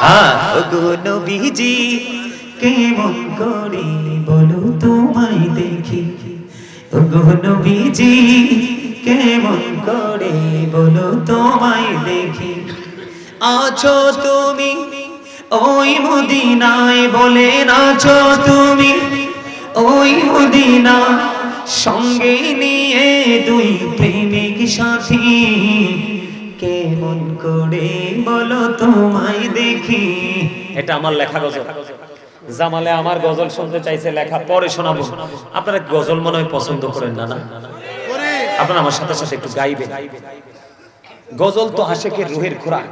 আগো নবীজি, কেমন করে বলো তোমায় দেখি? ওগো নবীজি, কেমন করে বলো তোমায় দেখি? আছো তুমি ওই মদিনায় বলে নাচো তুমি। ওই মদিনা সঙ্গে নিয়ে দুই প্রেমিক সাথী। কেমন করে বলো তোমায় দেখি। এটা আমার লেখা গজল। জামালে আমার গজল শুনতে চাইছে লেখা পরে শোনাবো। আপনারা গজল মনে হয় পছন্দ করেন না না? আপনারা আমার সাথে সাথে একটু গাইবেন গজল তো আশেকের রুহের খোরাক।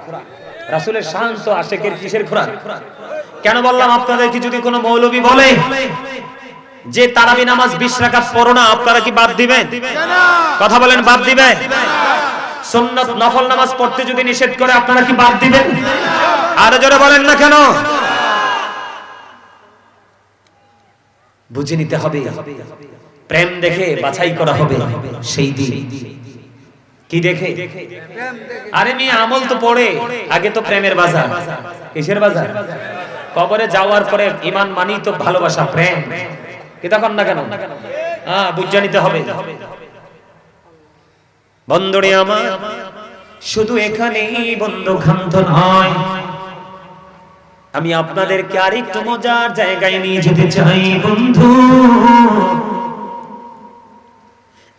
রাসূলের শান তো আশেকের কিসের খোরাক? কেন বললাম আপনাদের কি যদি কোনো মৌলবী বলে যে তারাবি নামাজ বিশ রাকাত পড়ো না আপনারা কি বাদ দিবেন? কথা বলেন বাদ দিবেন? সুন্নাত নফল নামাজ পড়তে যদি নিষেধ করে, আপনারা কি বাদ দিবেন? আরও জোরে বলেন না কেন? বুঝে নিতে হবে, প্রেম দেখে বাছাই করা হবে সেই দিন। কি দেখে? আরে মেয়ে, আমল তো পড়ে, আগে তো প্রেমের বাজার। কিসের বাজার? কবরে যাওয়ার পরে ইমান মানি তো ভালোবাসা, প্রেম। কি তখন না কেন? হ্যাঁ বুঝে নিতে হবে। বন্ধুরে আমার, শুধু এখানেই বন্ধু ক্ষান্ত নয়। আমি আপনাদেরকে আরেকটু মজার জায়গায় নিয়ে যেতে চাই, বন্ধু।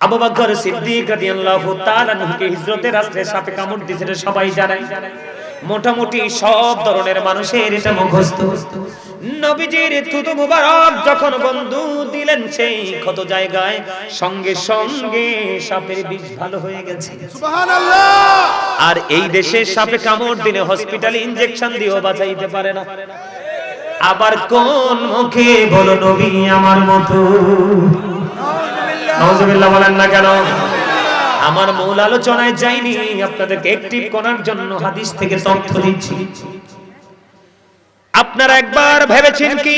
আবু বকর সিদ্দিক রাদিয়াল্লাহু তাআলা নবীকে হিজরতের রাস্তায় সাপে কামড় দিয়েছে সবাই জানে। মোটামুটি সব ধরনের মানুষের এটা মুখস্থ। নবীজির থুতু মুবারক যখন বন্ধু দিলেন সেই ক্ষত জায়গায় সঙ্গে সঙ্গে সাপের বিষ ভালো হয়ে গেছে। আর এই দেশে সাপে কামড় দিলে হসপিটালে ইনজেকশন দিয়েও বাঁচাইতে পারে না। আবার কোন মুখে বলো নবী আমার মতো নাউজুবিল্লাহ বলেন না কেন? আমার মূল আলোচনায় যাইনি আপনাদেরকে একটিভ করার জন্য হাদিস থেকে তথ্য দিচ্ছি। আপনারা একবার ভেবেছেন কি?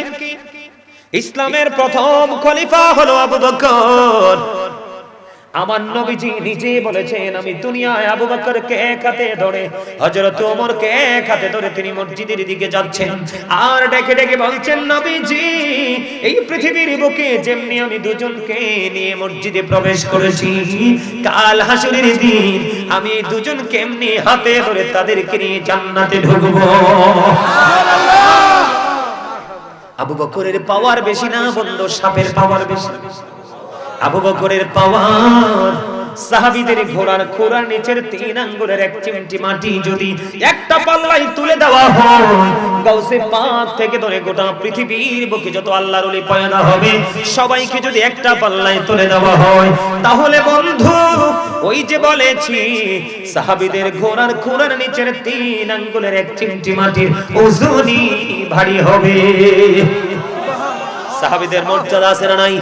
ইসলামের প্রথম খলিফা হলো আবু বকর। আমার নবীজি নিজে বলেছেন, আমি দুনিয়ায় আবু বকরকে এক হাতে ধরে, হযরত ওমরকে এক হাতে ধরে তিনি মসজিদের দিকে যাচ্ছেন। আর ডেকে ডেকে বলছেন, নবীজি, এই পৃথিবীর বুকে যেমনি আমি দুজনকে নিয়ে মসজিদে প্রবেশ করেছি, কাল হাসরের দিন আমি এই দুজনকে এমনি হাতে ধরে তাদেরকে নিয়ে জান্নাতে ঢুকবো। আবু বকরের পাওয়ার বেশি না, বন্ধু সাপের পাওয়ার বেশি। আবু বকরের পাওয়ার, সাহাবীদের ঘোড়ার খোড়ার নিচের তিন আঙ্গুলের এক চিমটি মাটি যদি একটা পাল্লাই তুলে দেওয়া হয়, গাউসে পাক থেকে ধরে গোটা পৃথিবীর বুকে যত আল্লাহর ওলি পয়দা হবে, সবাইকে যদি একটা পাল্লাই তুলে দেওয়া হয়, তাহলে বন্ধু, ওই যে বলেছি, সাহাবীদের ঘোড়ার খোড়ার নিচের তিন আঙ্গুলের এক চিমটি মাটির ওজনই ভারী হবে। সাহাবীদের মর্যাদা আছে না নাই?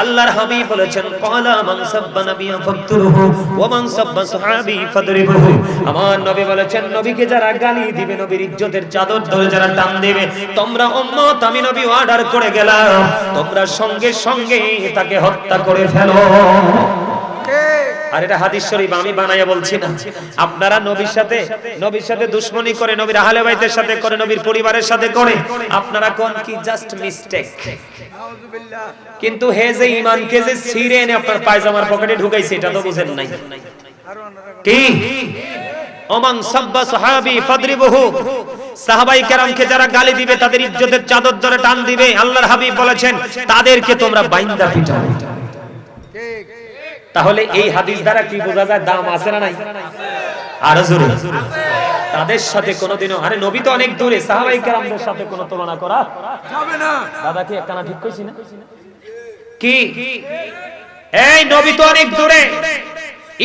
আল্লাহর হাবিব বলেছেন ক্বালা মান সাব্বা নাবিয়া ফাকতুরহু ওয়া মান সাব্বা সাহাবী ফাদরিবহু। আমার নবী বলেছেন নবীকে যারা গালি দিবে নবীর ইজ্জতের চাদর ধরে যারা টান দেবে তোমরা উম্মত আমি নবী অর্ডার করে গেলাম। তোমরা সঙ্গে সঙ্গে তাকে হত্যা করে ফেলো। আর এটা হাদিস শরীফ, আমি বানাইয়া বলছি না। আপনারা নবীর সাথে নবীর সাথে দুশ্মনী করে, নবীর আহলে বাইতের সাথে করে, নবীর পরিবারের সাথে করে, আপনারা কোন কি জাস্ট মিস্টেক কিন্তু হে যে ইমানকে যে ছিঁড়ে এনে আপনার পায়জামার পকেটে ঢুকাইছে, এটা তো বুঝেন নাই। কি? ওমান সাব্বা সাহাবী ফাদরিবহু। সাহাবাই কেরামকে যারা গালি দিবে, তাদের ইজ্জতের চাদর ধরে টান দিবে, আল্লাহর হাবিব বলেছেন, তাদেরকে তোমরা বাইন্দা পিটাও। তাহলে এই হাদিস দ্বারা কি বোঝা যায় দাম আছে না নাই? আরও জোরে। তাদের সাথে কোনোদিনও আরে নবী তো অনেক দূরে সাহাবাই কেরামদের সাথে কোনো তুলনা করা যাবে না। দাদা কি একটানা ঠিক কইছি না? কি? এই নবী তো অনেক দূরে।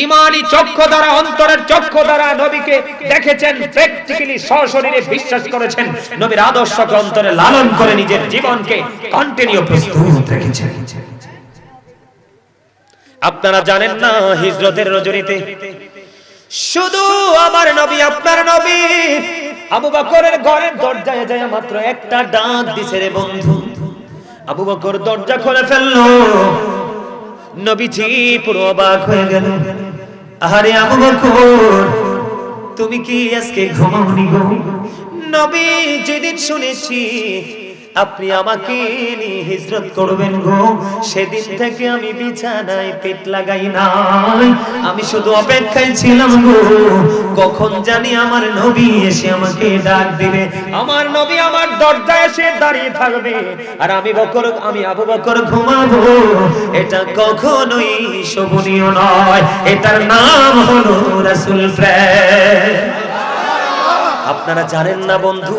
ইমানি চক্ষু দ্বারা অন্তরের চক্ষু দ্বারা নবীকে দেখেছেন প্র্যাকটিক্যালি সশরীরে বিশ্বাস করেছেন। নবীর আদর্শকে অন্তরে লালন করে নিজের জীবনকে কন্টিনিউ প্রস্তুত রেখেছেন। আপনারা জানেন না হিজরতের রজনীতে? শুধু আমার নবী, আপনার নবী। আবু বকরের ঘরের দরজায় যায় মাত্র একটা ডাক দিছে রে বন্ধু। আবু বকর দরজা খুলে ফেলল। নবীজি পুরো অবাক হয়ে গেল। আরে আবু বকর, তুমি কি আজকে ঘুমাওনি গো? নবী, যেদিন শুনেছি আপনি আমাকে নিয়ে হিজরত করবেন গো। সেদিন থেকে আমি বিছানায় পেট লাগাই নাই। আমি শুধু অপেক্ষায় ছিলাম গো। কখন জানি আমার নবী এসে আমাকে ডাক দিবে। আমার নবী আমার দরজায় এসে দাঁড়িয়ে থাকবে। আর আমি বকর, আমি আবু বকর ঘুমাবো। এটা কখনোই শোভনীয় নয়। এটার নাম হলো রাসূল প্রেম। আপনারা জানেন না বন্ধু,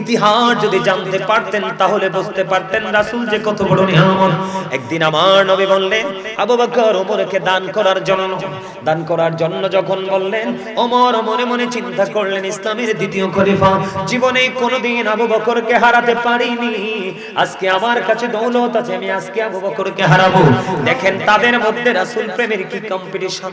ইতিহাস যদি জানতে পারতেন, তাহলে বুঝতে পারতেন রাসূল যে কত বড় নিয়ামত। একদিন আমার নবী বললেন, আবু বকর ওমরকে দান করার জন্য। দান করার জন্য যখন বললেন, ওমর মনে মনে চিন্তা করলেন, ইসলামের দ্বিতীয় খলিফা জীবনে কোনোদিন আবু বকরকে হারাতে পারিনি। আজকে আমার কাছে দৌলত আছে, আমি আজকে আবু বকরকে হারাবো। দেখেন তাদের মধ্যে রাসুল প্রেমের কি কম্পিটিশন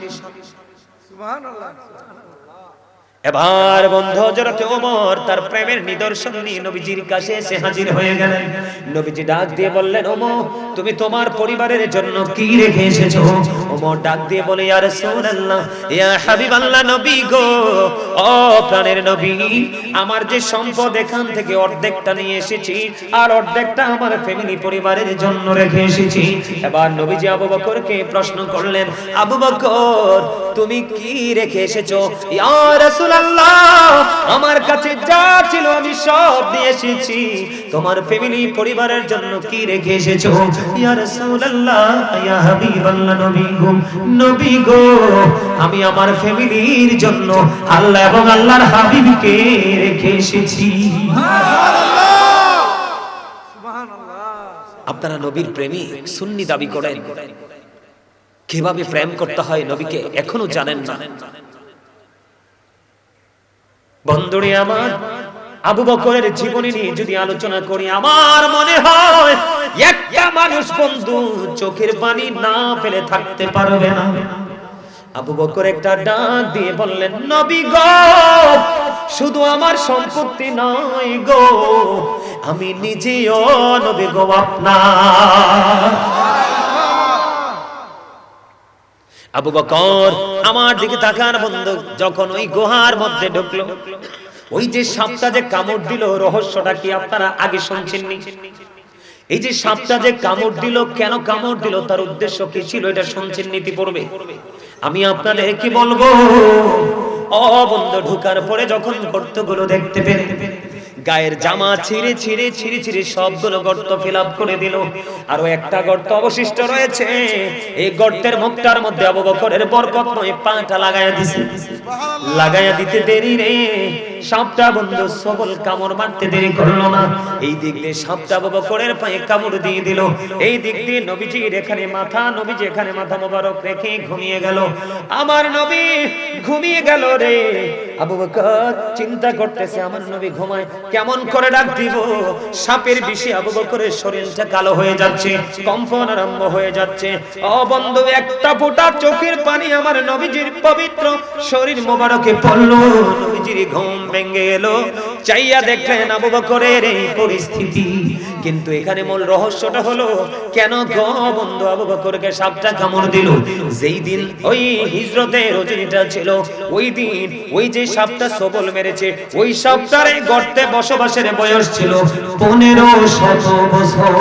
এবার বন্ধু, হযরত ওমর তার প্রেমের নিদর্শন নিয়ে নবীজির কাছে এসে হাজির হয়ে গেলেন। নবীজি ডাক দিয়ে বললেন, ওমর, তুমি তোমার পরিবারের জন্য কি রেখে এসেছ? ওমর ডাক দিয়ে বলে, ইয়া রাসূলুল্লাহ, ইয়া হাবিবাল্লাহ নবী গো, ও প্রাণের নবী, আমার যে সম্পদ এখান থেকে অর্ধেকটা নিয়ে এসেছি, আর অর্ধেকটা আমার ফ্যামিলি পরিবারের জন্য রেখে এসেছি। এবার নবীজি আবু বকরকে প্রশ্ন করলেন, আবু বকর, তুমি কি রেখে এসেছ? ইয়া আমার কাছে যা ছিল আমি সব এসেছি। তোমার ফ্যামিলি পরিবারের জন্য কি রেখে এসেছ? ইয়া রাসূলুল্লাহ, ইয়া হাবিবাল্লাহ, নবী গো নবী গো, আমি আমার ফ্যামিলির জন্য আল্লাহ এবং আল্লাহর হাবিবকে রেখে এসেছি। আপনারা নবীর প্রেমী, সুন্নি দাবি করেন। কীভাবে প্রেম করতে হয় নবীকে এখনও জানেন না। বন্ধুরে আমার আবু বকরের জীবনী নিয়ে যদি আলোচনা করি, আমার মনে হয় একটা মানুষ বন্ধু চোখের পানি না ফেলে থাকতে পারবে না। আবু বকর একটা ডাক দিয়ে বললেন, নবী গো, শুধু আমার সম্পত্তি নয় গো, আমি নিজেও নবী গো আপনার। আবু বকর আমার দিকে তাকার বন্ধু, যখন ওই গুহার মধ্যে ঢুকলো। ওই যে সাপটা যে কামড় দিল, রহস্যটা কি আপনারা আগে শুনছেন নি এই যে সাপটা যে কামড় দিল, কেন কামড় দিল, তার উদ্দেশ্য কি ছিল এটা শুনছেন নীতি পড়বে আমি আপনাদের কি বলব? ও বন্ধু, ঢুকার পরে যখন গর্তগুলো দেখতে পেরে গায়ের জামা ছিঁড়ে ছিঁড়ে ছিঁড়ে ছিঁড়ে সবগুলো গর্ত ফিল করে দিল। আরও একটা গর্ত অবশিষ্ট রয়েছে। এই গর্তের মুখটার মধ্যে অবগরের বরকত নয়, পাটা লাগায়া দিছে। লাগায়া দিতে দেরি রে। সাপটা বন্ধু সবল কামড় মারতে দেরি করল না। এই দিক দিয়ে সাপটা আবু বকরের পায়ে কামড় দিয়ে দিল। এই দিক দিয়ে নবীজির এখানে মাথা নবীজি এখানে মাথা মোবারক রেখে ঘুমিয়ে গেল। আমার নবী ঘুমিয়ে গেল রে। আবু বকর চিন্তা করতেছে, আমার নবী ঘুমায়, কেমন করে ডাক দিব? সাপের বিষে আবু বকরের শরীরটা কালো হয়ে যাচ্ছে, কম্পন আরম্ভ হয়ে যাচ্ছে। ও বন্ধু, একটা ফোঁটা চোখের পানি আমার নবীজির পবিত্র শরীর মোবারকে পড়ল। নবীজির ঘুম ভেঙে এলো। চাইয়া দেখলেন আবু বকরের এই পরিস্থিতি। কিন্তু এখানে মূল রহস্যটা হলো, কেন গো বন্ধু আবু বকরকে সাপটা কামড় দিল? যেই দিন ওই হিজরতের রজনীটা ছিল, ওই দিন ওই যে সাপটা সবল মেরেছে, ওই সাপটার এই গর্তে বসবাসের বয়স ছিল পনেরো শত বছর।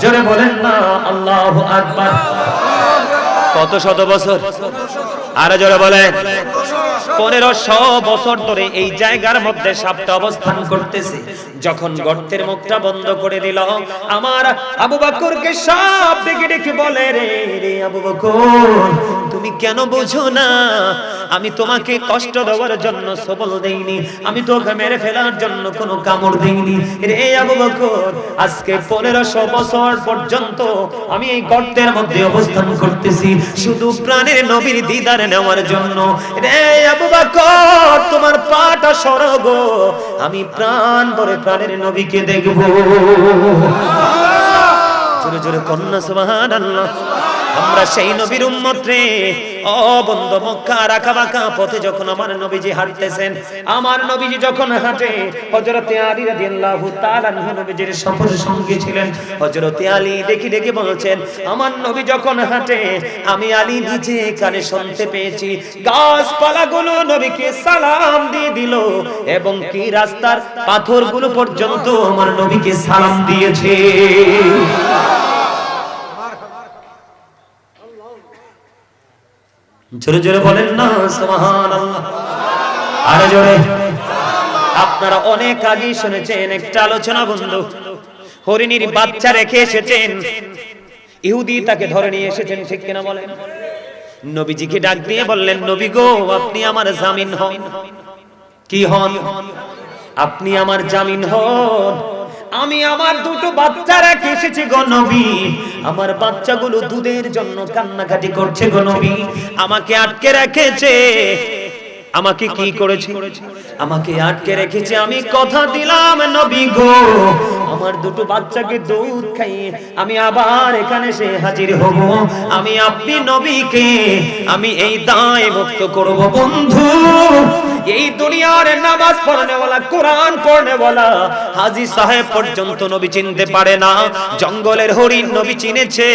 জোরে বলেন না, আল্লাহ আকবার। কত শত বছর? আরও জোরে বলেন। পনেরোশো বছর ধরে এই জায়গার মধ্যে সাপটা অবস্থান করতেছে। যখন গর্তের মুখটা বন্ধ করে দিল, আমার আবু বকরকে সাপ ডেকে ডেকে বলে, রে রে আবু বকর, তুমি কেন বোঝো না? আমি তোমাকে কষ্ট দেওয়ার জন্য সবল দেইনি। আমি তোকে মেরে ফেলার জন্য কোনো কামড় দেইনি। রে আবু বকর, আজকে পনেরোশো বছর পর্যন্ত আমি এই গর্তের মধ্যে অবস্থান করতেছি। শুধু প্রাণের নবীর দিদার নেওয়ার জন্য। রে আবু বকর তোমার পাটা সরব আমি প্রাণ ভরে প্রাণের নবীকে দেখব। জোরে জোরে কন্যা সুবহানাল্লাহ। আমরা সেই নবীর উম্মত রে। ও বন্ধু, মক্কা রাখা বাঁকা পথে যখন আমার নবীজি হাঁটতেছেন, আমার নবীজি যখন হাঁটে, হযরতে আলী রাদিয়াল্লাহু তাআলা নবীজির সফর সঙ্গী ছিলেন। হযরতে আলী দেখি দেখি বলছেন, আমার নবী যখন হাঁটে, আমি আলী নিজে কানে শুনতে পেয়েছি। গাছপালাগুলো নবীকে সালাম দিয়ে দিল এবং কি রাস্তার পাথরগুলো পর্যন্ত আমার নবীকে সালাম দিয়েছে। জোরে জোরে বলেন না, সুবহানাল্লাহ। আরে জোরে। আপনারা অনেক আগেই শুনেছেন, একটা আলোচনা বন্ধু, হরিণীর বাচ্চা রেখে এসেছেন। ইহুদি তাকে ধরে নিয়ে এসেছেন, ঠিক কিনা বলেন? নবীজিকে ডাক দিয়ে বললেন, নবী গো, আপনি আমার জামিন হন। কি হন? আপনি আমার জামিন হন। আমি আমার দুটো বাচ্চা রেখে এসেছি গো নবী। আমার বাচ্চাগুলো দুধের জন্য কান্নাকাটি করছে গো নবী। আমাকে আটকে রেখেছে। আমাকে কি করেছে? আমাকে আটকে রেখেছে। আমি কথা দিলাম নবী গো। আমার দুটো বাচ্চাকে দুধ খাইয়ে আমি আবার এখানে সে হাজির হব। আমি আপনি নবীকে আমি এই দায় মুক্ত করব বন্ধু। এই দুনিয়ার নামাজ পড়নেওয়ালা, কোরআন পড়নেওয়ালা হাজি সাহেব পর্যন্ত নবী চিনতে পারে না। জঙ্গলের হরিণ নবী চিনেছে।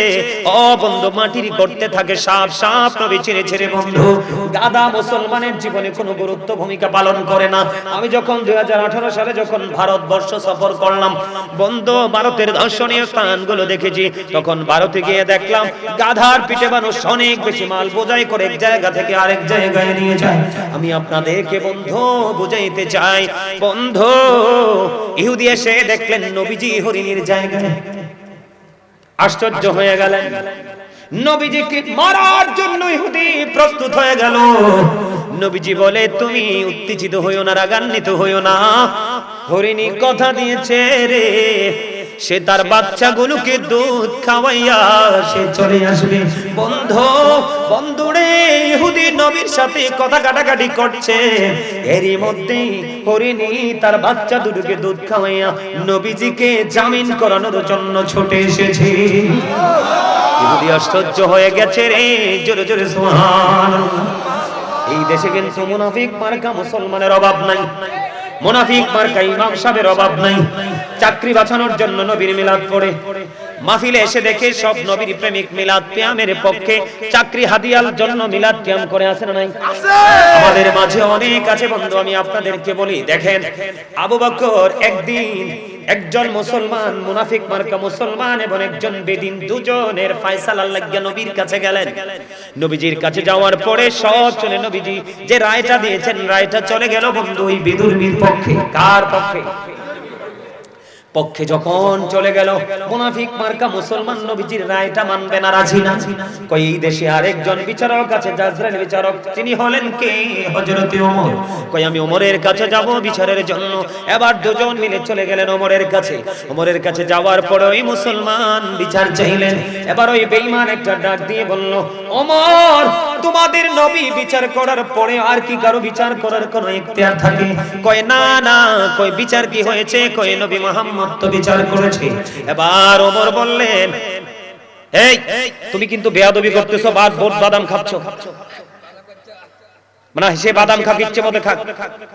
ও বন্ধু, মাটির গর্তে থাকে সাপ সাপ নবী চিনেছে রে বন্ধু। গাদা মুসলমানের জীবনে কোনো গুরুত্ব ভূমিকা পালন করে না। আমি যখন দুই হাজার আঠারো সালে যখন ভারতবর্ষ সফর করলাম, বন্ধু, ভারতের দর্শনীয় স্থানগুলো দেখেছি। তখন ভারতে গিয়ে দেখলাম, গাধার পিঠে মানুষ অনেক বেশি মাল বোঝাই করে এক জায়গা থেকে আরেক জায়গায় নিয়ে যায়। আমি আপনাদেরকে বন্ধু বুঝাইতে চাই। বন্ধু, ইহুদি এসে দেখলেন নবীজি হরিণীর জায়গায়। আশ্চর্য হয়ে গেলেন। নবীজিকে মারার জন্য ইহুদি প্রস্তুত হয়ে গেল। নবীজি বলে, তুমি উত্তেজিত হইও না, রাগান্বিত হইও না। হরিণী কথা দিয়েছে রে সে তার বাচ্চাগুলোকে দুধ খাওয়াইয়া সে চলে আসবে। বন্ধ বন্ধুরে ইহুদি নবীর সাথে কথা কাটাকাটি করছে। এরই মধ্যে হরিণী তার বাচ্চা দুটোকে দুধ খাওয়াইয়া নবীজিকে জামিন করানোর জন্য ছুটে এসেছে। ইহুদি আশ্চর্য হয়ে গেছে রে জোরে জোরে সুবহানাল্লাহ। এই দেশে কিন্তু মুনাফিক মার্কা মুসলমানের অভাব নাই। মুনাফিক মার্কা ইমাম সাহেবের অভাব নাই। চাকরি বাঁচানোর জন্য নবীর মিলাদ পড়ে। মাহফিলে এসে দেখে সব নবীর প্রেমিক মিলাদ কিয়ামের পক্ষে চাকরি হাদিয়ার জন্য মিলাদ কিয়াম করে আছে না নাই? আমাদের মাঝে অনেক আছে বন্ধু আমি আপনাদেরকে বলি দেখেন আবু বকর একদিন একজন মুসলমান মুনাফিক মার্কা মুসলমান এবং একজন বেদিন দুজনের ফয়সালা লাগিয়া নবীর কাছে গেলেন। নবীজির কাছে যাওয়ার পরে সব চলে নবীজি যে রায়টা দিয়েছেন রায়টা চলে গেল বন্ধু ওই বিদুর্মীর পক্ষে কার পক্ষে? পক্ষে যখন চলে গেল, মুনাফিক মার্কা মুসলমান নবীজির রায়টা মানবে না, রাজি না। কই এই দেশে আরেকজন বিচারক আছে, জাজরাইল বিচারক, তিনি হলেন কে? হযরতে ওমর। কই আমি ওমরের কাছে যাব বিচারের জন্য। এবার দুজন মিলে চলে গেলেন ওমরের কাছে। ওমরের কাছে যাওয়ার পরে ওই মুসলমান বিচার চাইলেন। এবার ওই বেঈমান একটা ডাক দিয়ে বলল, ওমর তোমাদের নবী বিচার করার পরে আর কি কারও বিচার করার কোনো ইখতিয়ার থাকে? কয়, না না কই বিচার কি হয়েছে? কয়, নবী মুহাম্মদ তো বিচার করেছে। এবার ওমর বললেন, এই, তুমি কিন্তু বেয়াদবি করতেছো, বাদ বোট বাদাম খাচ্ছো। মানে সে বাদাম খাক, ইচ্ছে মতো খাক।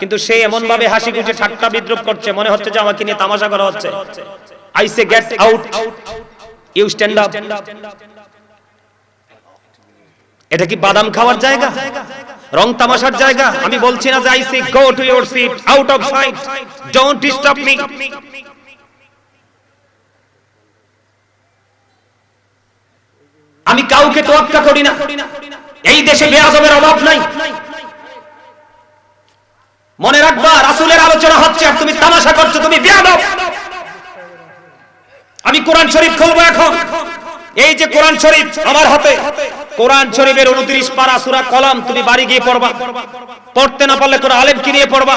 কিন্তু সে এমন ভাবে হাসি খুশি ঠাট্টা বিদ্রুপ করছে, মনে হচ্ছে যে আমাকে নিয়ে তামাশা করা হচ্ছে। I say get out you stand up এটা কি বাদাম খাওয়ার জায়গা? রং তামাশার জায়গা? আমি বলছি না যে I say go to your seat out of sight don't disturb me আমি কাউকে তোয়াক্কা করি না। এই দেশে বেয়াজবের অভাব নাই। মনে রাখবা, রাসূলের আলোচনা হচ্ছে আর তুমি তামাশা করছ, তুমি বেয়াদব আমি কোরআন শরীফ খুলবো এখন। এই যে কোরআন শরীফ আমার হাতে, কোরআন শরীফের উনত্রিশ পারা সুরা কলাম তুমি বাড়ি গিয়ে পড়বা। পড়তে না পারলে তোর আলেম নিয়ে পড়বা।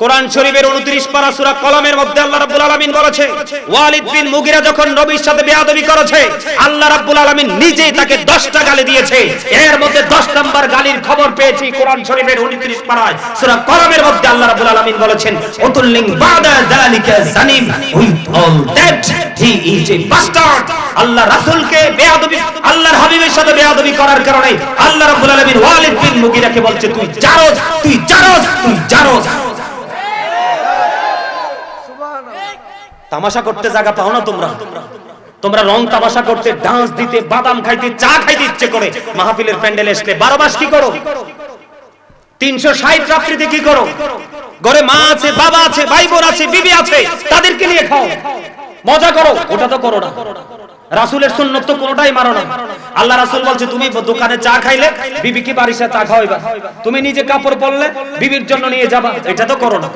কোরআন শরীফের 29 পারা সূরা কলামের মধ্যে আল্লাহ রাব্বুল আলামিন বলেছে, ওয়ালিদ বিন মুগিরা যখন নবীর সাথে বেয়াদবি করেছে, আল্লাহ রাব্বুল আলামিন নিজেই তাকে 10টা গালি দিয়েছে। এর মধ্যে 10 নাম্বার গালির খবর পেয়েছি কোরআন শরীফের 29 পারায়। সূরা কলামের মধ্যে আল্লাহ আলামিন আলামিন বলেছেন, উতুল্লিং বাদা যালিকা জানিম with all that he is a bastard. আল্লাহ রাসূলকে বেয়াদবি, আল্লাহর হাবিবের সাথে বেয়াদবি করার কারণে আল্লাহ রাব্বুল আলামিন ওয়ালিদ বিন মুগিরাকে বলছে, তুই জারজ তুই জারজ তুই জারজ। তামাশা করতে জায়গা পাও না তোমরা। তোমরা রং তামাশা করতে, ডান্স দিতে, বাদাম খাইতে, চা খাইতে ইচ্ছে করে। মাহফিলের প্যান্ডেল আসলে বারো মাস কি করো? তিনশো ষাট রাত্রিতে কি করো? ঘরে মা আছে, বাবা আছে ভাই বোন আছে, বিবি আছে, তাদেরকে নিয়ে খাও। মজা করো, ওটা তো করো না। রাসুলের সুন্নত তো কোনোটাই মারো না। আল্লাহ রাসুল বলছে, তুমি দোকানে চা খাইলে, বিবিকে বাড়ির সাথে চা খাওয়াইবা। তুমি নিজে কাপড় পরলে, বিবির জন্য নিয়ে যাবা। এটা তো করো না।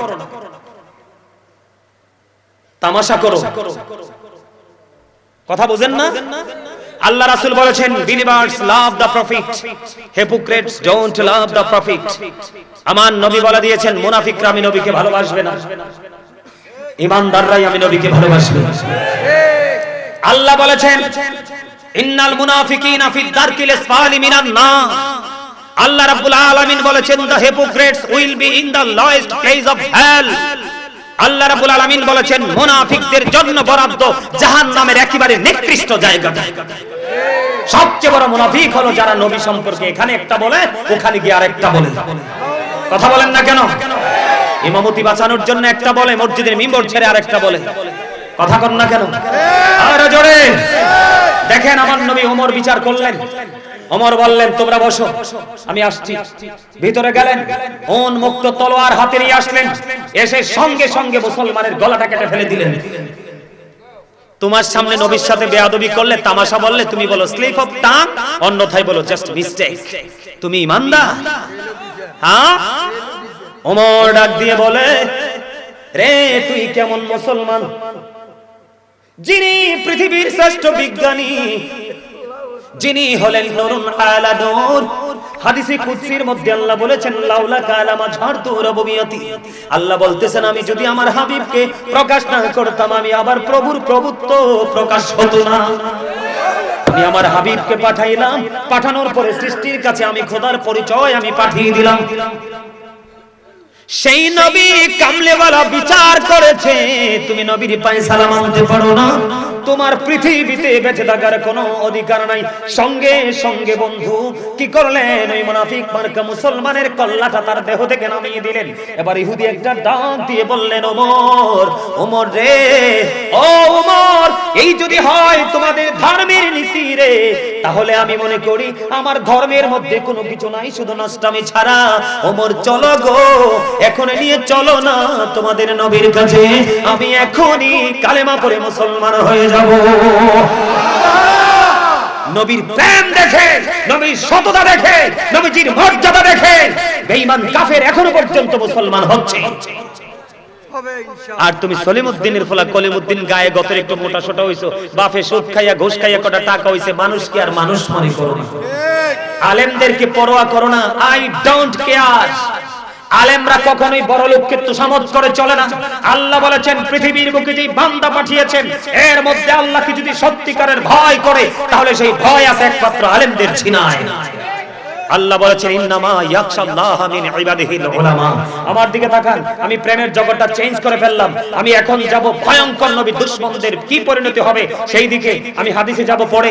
তামাশা করো। কথা বুঝেন না? আল্লাহ রাসূল বলেছেন believers love the prophet hypocrites don't love the prophet আমার নবী বলে দিয়েছেন, মুনাফিকরা আমি নবীকে ভালোবাসবে না। ইমানদাররাই আমি নবীকে ভালোবাসবে। আল্লাহ বলেছেন, ইন্নাল মুনাফিকিনা ফি দারকিল আসফালি মিনান নার। আল্লাহ রাব্বুল আলামিন বলেছেন the hypocrites will be in the lowest place of hell আল্লাহ রাব্বুল আলামিন বলেছেন, মুনাফিকদের জন্য বরাদ্দ জাহান্নামের একেবারে নিকৃষ্ট জায়গা। সবচেয়ে বড় মুনাফিক হলো যারা নবী সম্পর্কে এখানে একটা বলে, ওখানে গিয়ে আরেকটা বলে। কথা বলেন না কেন? ইমামতি বাঁচানোর জন্য একটা বলে, মসজিদের মিম্বর ছেড়ে আরেকটা বলে। কথা কন না কেন? জোরে। দেখেন, আমার নবী ওমর বিচার করলেন। ওমর বললেন, তোমরা বসো, আমি আসছি। ভিতরে গেলেন ওন মুক্ত তলোয়ার হাতে নিয়ে আসলেন। এসে সঙ্গে সঙ্গে মুসলমানের গলাটা কেটে ফেলে দিলেন। তোমার সামনে নবীর সাথে বেয়াদবি করলে, তামাশা বললে, তুমি বলো, স্লিপ অফ টাং, অন্যথায় বলো জাস্ট মিস্টেক তুমি ইমানদার? হ্যাঁ? ওমর ডাক দিয়ে বলে, রে, তুই কেমন মুসলমান? যিনি পৃথিবীর শ্রেষ্ঠ বিজ্ঞানী যিনি হলেন নুরুন আলা নূর। হাদিসে কুদসির মধ্যে আল্লাহ বলেছেন, লাউলা কালামা ঝাড়তু রববিয়তি। আল্লাহ বলতেছেন, আমি যদি আমার হাবিবকে প্রকাশ না করতাম, আমি আবার প্রভুর প্রভুত্ব প্রকাশ হতো না। আমি আমার হাবিবকে পাঠাইলাম, পাঠানোর পরে সৃষ্টির কাছে আমি খোদার পরিচয় আমি পাঠিয়ে দিলাম। সেই নবী কামলেওয়ালা বিচার করেছে। তুমি নবীর পায়ে সালাম আনতে পারো না। তোমার পৃথিবীতে বেঁচে থাকার কোনো অধিকার নাই। সঙ্গে সঙ্গে বন্ধু, কি করলেন ওই মুনাফিক মার্কা মুসলমানের কল্লাটা তার দেহ থেকে নামিয়ে দিলেন। এবার ইহুদি একটা ডাক দিয়ে বললেন, ওমর ওমর রে, ও ওমর, এই যদি হয় তোমাদের ধর্মের নীতি রে, তাহলে আমি মনে করি আমার ধর্মের মধ্যে কোনো কিছু নাই, শুধু নষ্টামি ছাড়া। ওমর, চলো গো এখন নিয়ে চলো না তোমাদের নবীর কাছে। আমি এখনই কালেমা পড়ে মুসলমান হয়ে যাব। নবীর প্রেম দেখে নবীর সততা দেখে নবীজির মর্যাদা দেখে বেঈমান কাফের এখনও পর্যন্ত মুসলমান হচ্ছে। আর তুমি সলিমুদ্দিনের ফলা কলিমুদ্দিন গায়ে গতের একটু মোটা সোটা হইছো বাফে সুদ খাইয়া ঘুষ খাইয়া কটা টাকা হইছে মানুষ কি আর মানুষ মনে করো না? আলেমদেরকে পরোয়া করো না আই ডোন্ট কেয়ার আলেমরা কখনোই বড় লোককে তুষামত করে চলে না। আল্লাহ বলেছেন, পৃথিবীর বুকে যে বান্দা পাঠিয়েছেন, এর মধ্যে আল্লাহকে যদি সত্যিকারের ভয় করে, তাহলে সেই ভয় আছে একমাত্র আলেমদের ছিনায় আল্লাহ বলেছেন, ইন্নামা ইয়াখশাল্লাহ মিন ইবাদিহিল উলামা। আমার দিকে তাকান, আমি প্রেমের জগৎটা চেঞ্জ করে ফেললাম। আমি এখন যাব ভয়ঙ্কর নবী দুশমনদের কি পরিণতি হবে সেই দিকে আমি হাদিসে যাব পড়ে।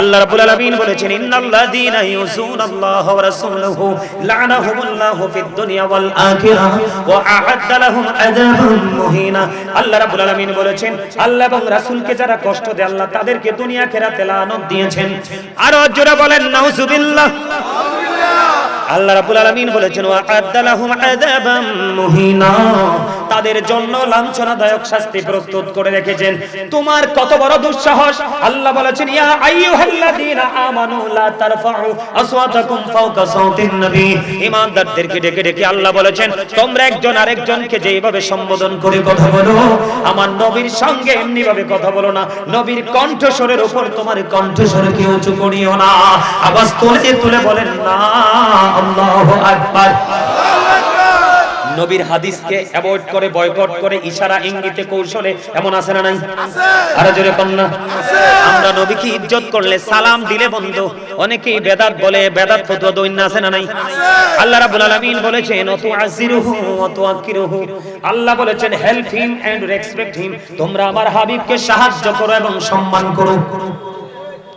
আল্লাহ রাব্বুল আলামিন বলেছেন, ইন্নাল্লাযীনা ইউযুনাল্লাহ ওয়া রাসূলুহু লা'নাহুমুল্লাহু ফিদ দুনিয়া ওয়াল আখিরাহ ওয়া আ'আদ্দা লাহুম আযাবান মুহিনা। আল্লাহ রাব্বুল আলামিন বলেছেন, আল্লাহ এবং রাসূলকে যারা কষ্ট দেয়, আল্লাহ তাদেরকে দুনিয়া আখিরাতে লানত দিয়েছেন। আর জোরে বলেন, নাউজুবিল্লাহ। আল্লাহ রাব্বুল আলামিন বলেছেন ওয়া আদালাহুম আযাবাম মুহিনা। তাদের জন্য লাঞ্ছনাদায়ক শাস্তি প্রস্তুত করে রেখেছেন। তোমার কত বড় দুঃসাহস? আল্লাহ বলেছেন, ইয়া আইয়ুহাল্লাযীনা আমানু লা তারফাউ আসওয়াতাকুম ফাওকা সাউতিন নবী। ঈমানদারদেরকে ডেকে ডেকে আল্লাহ বলেছেন, তোমরা একজন আরেকজনকে যেভাবে সম্বোধন করে কথা বলো, আমার নবীর সঙ্গে এমনি ভাবে কথা বলো না। নবীর কণ্ঠস্বরের উপর তোমার কণ্ঠস্বরকে উঁচু করিও না। আওয়াজ তুলে তুলে বলেন, না, আল্লাহু আকবার। নবীর হাদিসকে অ্যাভয়েড করে বয়কট করে, ইশারা, ইঙ্গিতে, কৌশলে, এমন আছে না নাই? আরও জোরে কন্যা আমরা নবীকে ইজ্জত করলে সালাম দিলে বন্ধ। অনেকেই বেদাত বলে, বেদাত ফতোয়া দৈন্য আছে না নাই? আল্লাহ রাব্বুল আলামিন বলেছেন অতু আজিরুহু অতু আকিরুহু আল্লাহ বলেছেন help him and respect him তোমরা আমার হাবিবকে সাহায্য করো এবং সম্মান করো।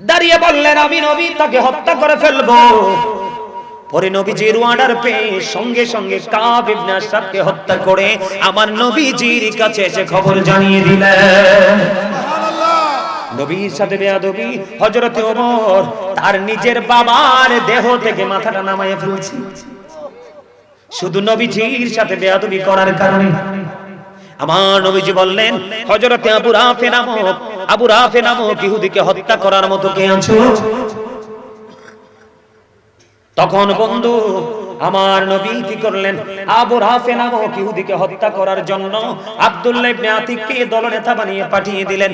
দাঁড়িয়ে বললেন আমি নবী তাকে হত্যা করে ফেলব। পরে নবীজির অর্ডার পেয়ে সঙ্গে সঙ্গে কাব ইবনে আশরাফকে হত্যা করে আমার নবীজির কাছে এসে খবর জানিয়ে দিলেন। নবীর সাথে বেয়াদবি হযরতে ওমর তার নিজের বাবার দেহ থেকে মাথাটা নামায় ফেলছে। শুধু নবীজির সাথে বেয়াদবি করার কারণে আমার নবীজি বললেন, হযরতে আবু রাফে নামক, আবু রাফে নামক ইহুদিকে হত্যা করার মতো কে আছো? তখন বন্ধু আমার নবী কি করলেন? আবু রাফে নামক ইহুদিকে হত্যা করার জন্য আব্দুল্লাহ ইবনে আতিককে দলনেতা বানিয়ে পাঠিয়ে দিলেন।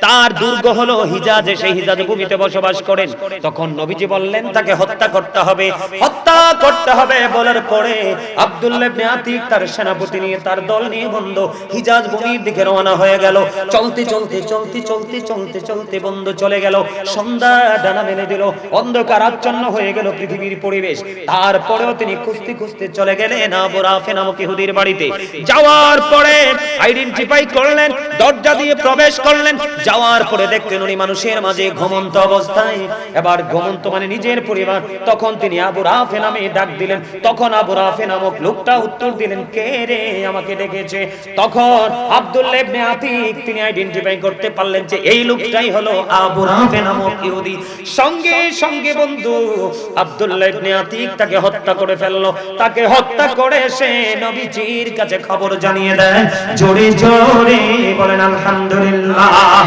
তার দুর্গ হলো হিজাজে, সেই হিজাজ ভূমিতে বসবাস করেন। তখন নবীজি বললেন, তাকে হত্যা করতে হবে। হত্যা করতে হবে বলার পরে আব্দুল্লাহ ইবনে আতিক তার সেনাপতি নিয়ে তার দল নিয়ে বন্ধ হিজাজ ভূমির দিকে রওনা হয়ে গেল। চলতে চলতে চলতে চলতে চলতে চলতে বন্ধ চলে গেল। সন্ধ্যা ডানা মেলে দিল। অন্ধকার আচ্ছন্ন হয়ে গেল পৃথিবীর পরিবেশ। তারপরেও তিনি খুঁজতে খুঁজতে চলে গেলেন আবু রাফে নামক ইহুদির বাড়িতে। যাওয়ার পরে আইডেন্টিফাই করলেন, দরজা দিয়ে প্রবেশ করলেন। যাওয়ার পরে দেখলেন উনি মানুষের মাঝে ঘুমন্ত অবস্থায়। এবার ঘুমন্ত মানে নিজের পরিবার। তখন তিনি আবু রাফে নামে ডাক দিলেন। তখন আবু রাফে নামক লোকটা উত্তর দিলেন, কে রে? আমাকে ডেকেছে। তখন আব্দুল্লাহ ইবনে আতিক তিনি আইডেন্টিফাই করতে পারলেন যে এই লোকটাই হলো আবু রাফে নামক ইহুদি। সঙ্গে সঙ্গে বন্ধু আব্দুল্লাহ ইবনে আতিক তাকে হত্যা করে ফেলল। তাকে হত্যা করে সে নবীজির কাছে খবর জানিয়ে দেয়। জোরে জোরে বলেন, আলহামদুলিল্লাহ।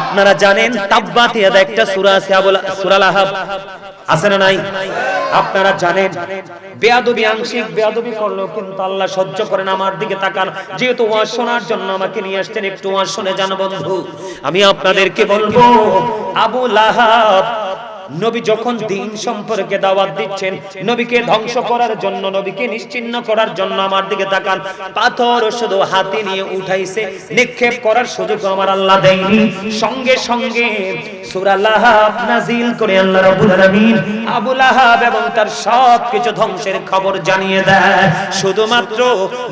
আপনারা জানেন তাব্বাত ইয়াদা একটা সূরা আছে, আবুল সূরা লাহাব। আছে না নাই? আপনারা জানেন, বেয়াদবি আংশিক বেয়াদবি করল কিন্তু আল্লাহ সহ্য করেন আমার দিকে তাকান। যেহেতু ওয়াজ শোনার জন্য আমাকে নিয়ে আসছেন, একটু ওয়াজ শুনে জানো বন্ধু। আমি আপনাদেরকে বলব, আবু লাহাব নবী যখন দিন সম্পর্কে দাওয়াত দিচ্ছেন, নবীকে ধ্বংস করার জন্য, নবীকে নিশ্চিন্ন করার জন্য আমার দিকে তাকান। পাথর শুধু হাতে নিয়ে উঠাইছে, নিক্ষেপ করার সুযোগ আমার আল্লাহ দেয়নি। সঙ্গে সঙ্গে সূরা লাহাব নাজিল করে আল্লাহ রাব্বুল আলামিন আবু লাহাব এবং তার সব কিছু ধ্বংসের খবর জানিয়ে দেয়। শুধুমাত্র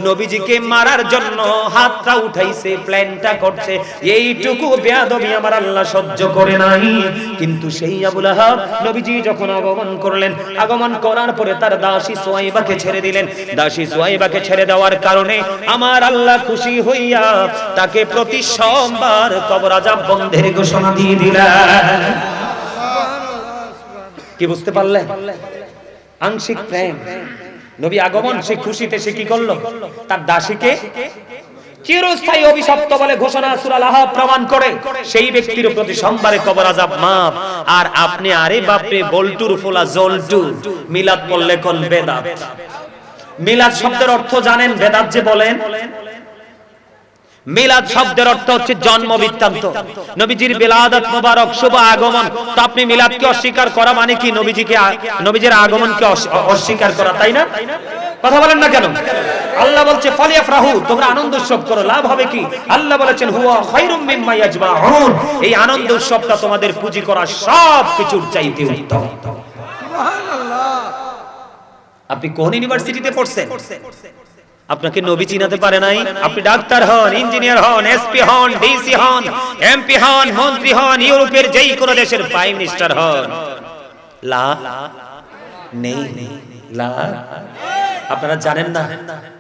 নবীজিকে মারার জন্য হাতটা উঠাইছে, প্ল্যানটা করছে। এইটুকু বেয়াদবি আমার আল্লাহ সহ্য করে নাই। কিন্তু সেই আবু লাহাব নবীজি যখন আগমন করলেন, আগমন করার পরে তার দাসী সোয়াইবাকে ছেড়ে দিলেন। দাসী সোয়াইবাকে ছেড়ে দেওয়ার কারণে আমার আল্লাহ খুশি হইয়া তাকে প্রতি সোমবার কবর বন্ধের ঘোষণা দিয়ে দিলেন। কি বুঝতে পারলে আংশিক প্রেম। নবী আগমন সে খুশিতে সে কি করল? তার দাসীকে চিরস্থায়ী অভিশপ্ত বলে ঘোষণা সূরা লাহাব প্রমাণ করে। সেই ব্যক্তির প্রতি সোমবারে কবর আযাব মাপ আর আপনি আরে বাপরে, বল্টুর ফোলা জলটু, মিলাদ পড়লে কোন বেদাত? মিলাদ শব্দের অর্থ জানেন, বেদাত যে বলেন? মিলাদ শব্দের অর্থ হচ্ছে জন্ম বৃত্তান্ত। নবীজির বিলাদত মোবারক, শুভ আগমন। তো আপনি মিলাদকে অস্বীকার করা মানে কি? নবীজিকে নবীজির আগমনকে অস্বীকার করা, তাই না? কথা বলেন না কেন? আল্লাহ বলছে ফালিয়াফরাহু তোমরা আনন্দ উৎসব করো লাভ হবে কি? আল্লাহ বলেছেন হুয়া খায়রুম মিম্মা ইয়াজমাউন। এই আনন্দ উৎসবটা তোমাদের পুঁজি করা সব কিছুর চাইতে উত্তম। আপনি কোন ইউনিভার্সিটিতে পড়ছেন? আপনাকে নবী চিনাতে পারে নাই? আপনি ডাক্তার হন ইঞ্জিনিয়ার হন এসপি হন ডিসি হন এমপি হন মন্ত্রী হন ইউরোপের যেই কোনো দেশের প্রাইম মিনিস্টার হন। লা নেই। লা আপনারা জানেন না।